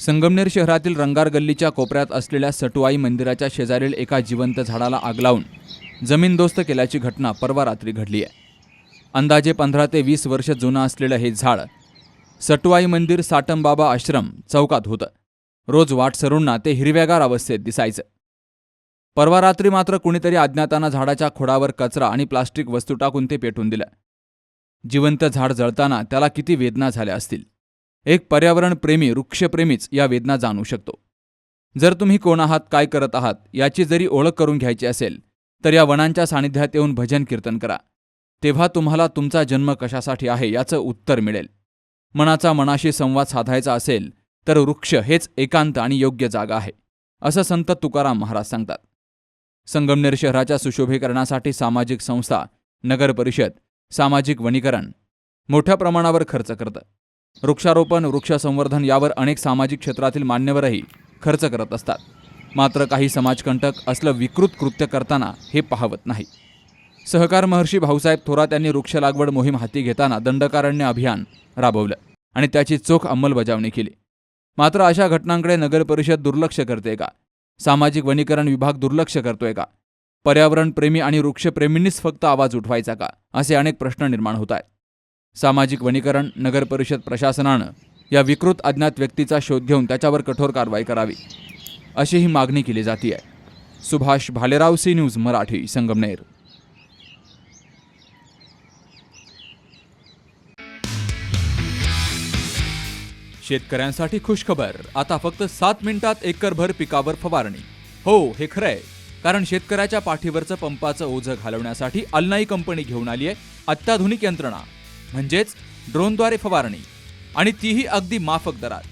संगमनेर शहरातील रंगार गल्लीच्या कोपऱ्यात असलेल्या सटुआई मंदिराच्या शेजारील एका जिवंत झाडाला आग लावून जमीनदोस्त केल्याची घटना परवा रात्री घडली आहे. अंदाजे पंधरा ते वीस वर्ष जुनं असलेलं हे झाड सटुआई मंदिर साटमबाबा आश्रम चौकात होतं. रोज वाटसरूंना ते हिरव्यागार अवस्थेत दिसायचं. परवा रात्री मात्र कुणीतरी अज्ञाताना झाडाच्या खोडावर कचरा आणि प्लास्टिक वस्तू टाकून ते पेटून दिलं. जिवंत झाड जळताना त्याला किती वेदना झाल्या असतील. एक पर्यावरणप्रेमी वृक्षप्रेमीच या वेदना जाणू शकतो. जर तुम्ही कोण आहात काय करत आहात याची जरी ओळख करून घ्यायची असेल तर या वनांच्या सानिध्यात येऊन भजन कीर्तन करा. तेव्हा तुम्हाला तुमचा जन्म कशासाठी आहे याचं उत्तर मिळेल. मनाचा मनाशी संवाद साधायचा असेल तर वृक्ष हेच एकांत आणि योग्य जागा आहे असं संत तुकाराम महाराज सांगतात. संगमनेर शहराच्या सुशोभीकरणासाठी सामाजिक संस्था नगर परिषद सामाजिक वनीकरण मोठ्या प्रमाणावर खर्च करतं. वृक्षारोपण वृक्षसंवर्धन यावर अनेक सामाजिक क्षेत्रातील मान्यवरही खर्च करत असतात. मात्र काही समाजकंटक असलं विकृत कृत्य करताना हे पाहवत नाही. सहकार महर्षी भाऊसाहेब थोरात यांनी वृक्ष लागवड मोहीम हाती घेताना दंडकारण्य अभियान राबवलं आणि त्याची चोख अंमलबजावणी केली. मात्र अशा घटनांकडे नगरपरिषद दुर्लक्ष करते का? सामाजिक वनीकरण विभाग दुर्लक्ष करतोय का? पर्यावरणप्रेमी आणि वृक्षप्रेमींनीच फक्त आवाज उठवायचा का? असे अनेक प्रश्न निर्माण होत आहेत. सामाजिक वनीकरण नगर परिषद प्रशासनानं या विकृत अज्ञात व्यक्तीचा शोध घेऊन त्याच्यावर कठोर कारवाई करावी अशी ही मागणी केली जाते आहे सुभाष भालेराव सी न्यूज मराठी संगमनेर. शेतकऱ्यांसाठी खुशखबर. आता फक्त सात मिनिटात एकरभर पिकावर फवारणी. हो हे खरंय. कारण शेतकऱ्याच्या पाठीवरचं पंपाचं ओझं घालवण्यासाठी अल्नाई कंपनी घेऊन आली आहे अत्याधुनिक यंत्रणा. म्हणजेच ड्रोनद्वारे फवारणी. आणि तीही अगदी माफक दरात.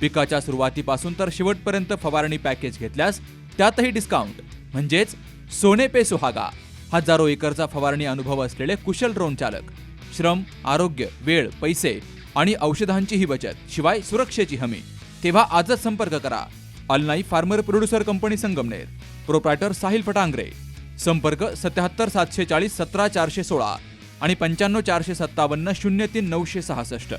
पिकाच्या सुरुवातीपासून तर शेवटपर्यंत फवारणी पॅकेज घेतल्यास त्यातही डिस्काउंट म्हणजेच सोने पे सुहागा हजारो एकरचा फवारणी अनुभव असलेले कुशल ड्रोन चालक. श्रम आरोग्य वेळ पैसे आणि औषधांचीही बचत शिवाय सुरक्षेची हमी. तेव्हा आजच संपर्क करा. अल्नाई farmer producer company Sangamner. Proprietor Sahil Phatangare संपर्क सत्याहत्तर सातशे चाळीस सतरा चारशे सोळा. आणि पंच्याण्णव चारशे सत्तावन्न शून्य तीन नऊशे सहासष्ट.